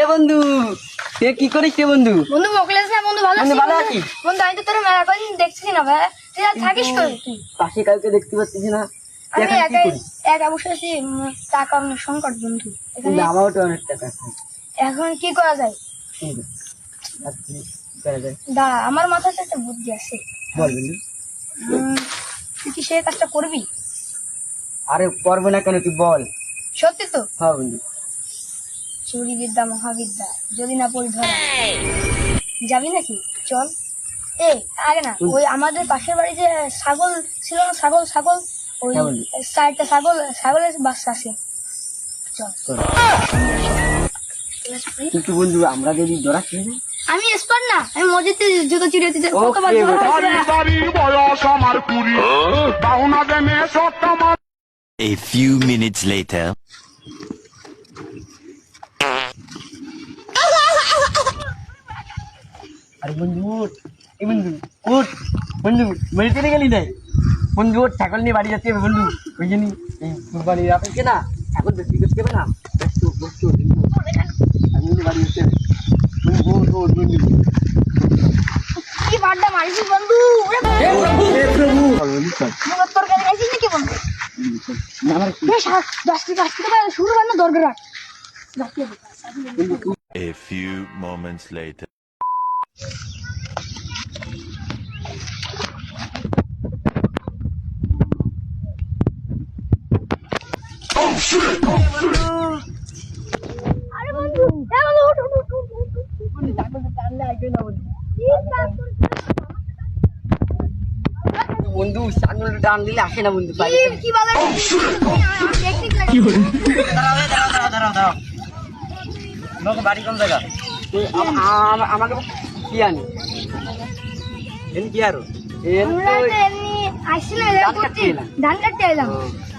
এ বন্ধু তুই কি করিস রে বন্ধু? বন্ধু মোকলেস না বন্ধু ভালো ভালো? আছি। বন্ধু আমি তো তোর মেলা কদিন দেখছি না ভাই। তুই আর থাকিস কই? পাশে কাউকে দেখতে পাচ্ছিস না। আমি করিস? একা বসে আছি টাকা অনেক সংকট বন্ধু। আমারও তো অনেক টাকা এখন কি করা যায়? যায়? দা আমার মাথাতে একটা বুদ্ধি আছে। বল বন্ধু। কি সেই কাজটা করবি? আরে পারব না কেন তুই বল। সত্যি তো? হ্যাঁ বন্ধু। চুরি বিদ্যা মহাবিদ্যা যদি না পড়ি ধরা। যাবি নাকি? চল। এ আগে না ওই আমাদের পাশের বাড়ি যে ছাগল ছিল না ছাগল ছাগল? ওই হ্যাঁ চারটা ছাগল ছাগলের বাচ্চা আছে। চল। চল। কিন্তু বন্ধু আমরা যদি ধরা খেয়ে আমি এক্সপার্ট না আমি মসজিদে জুতো চিড়ে দিতে মার A few minutes later. আরে বন্ধু উঠ এ বন্ধু উঠ। বন্ধু বাড়িতে নিয়ে গেলি নাই বন্ধু ওর ছাগল নিয়ে বাড়ি যাচ্ছে বন্ধু। ওই জন্য এই কুরবানির আপনাকে না ছাগল বেশি করতে না বসতো বসতো আমি বন্ধু বাড়ি যাচ্ছে ওঠ বন্ধু কি বাড্ডা মারিস বন্ধু? হে প্রভু হে প্রভু। বন্ধু চল বন্ধু, তোর কাছে গেছিস নাকি বন্ধু? আমার কি এ সাত দশ থেকে দশ থেকে শুরু হয়। না দরকার রাখ A few moments later. আরে বন্ধু এ বন্ধু উঠ উঠ উঠ উঠ, উঠ, উঠ। বন্ধু ছাগলটা টানলে আসবে না বন্ধু কি ছাগলটা টান দিলে আসে না বন্ধু কি- কি বলে? টেকনিক লাগে দাঁড়াও দাঁড়াও দাঁড়াও দাঁড়াও। তোমাকে বাড়ি কোন জায়গা? আমাকে কি আনি? কি আরও? ধান কাটতে এলাম।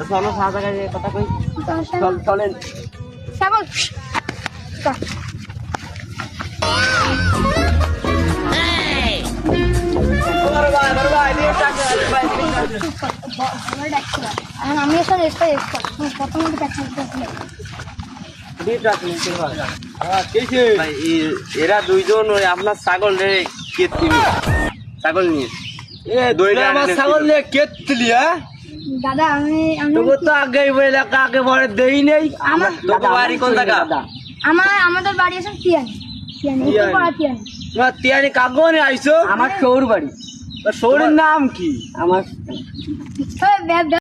চলো জায়গায় কথা কই। চলেন। এখন এরা দুইজন ওই আপনার ছাগল ছাগল নিয়ে। ছাগল। নিয়ে কেতলি হ্যাঁ? দাদা আমি আমি তো আগে বলে কাকে দেই নেই। আমার বাড়ি কোন জায়গা? আমার আমাদের বাড়ি আছে তিয়ানি। তিয়ানি তিয়ানি। তোমার আইছো? আমার সৌর বাড়ি। শহরের নাম কি? আমার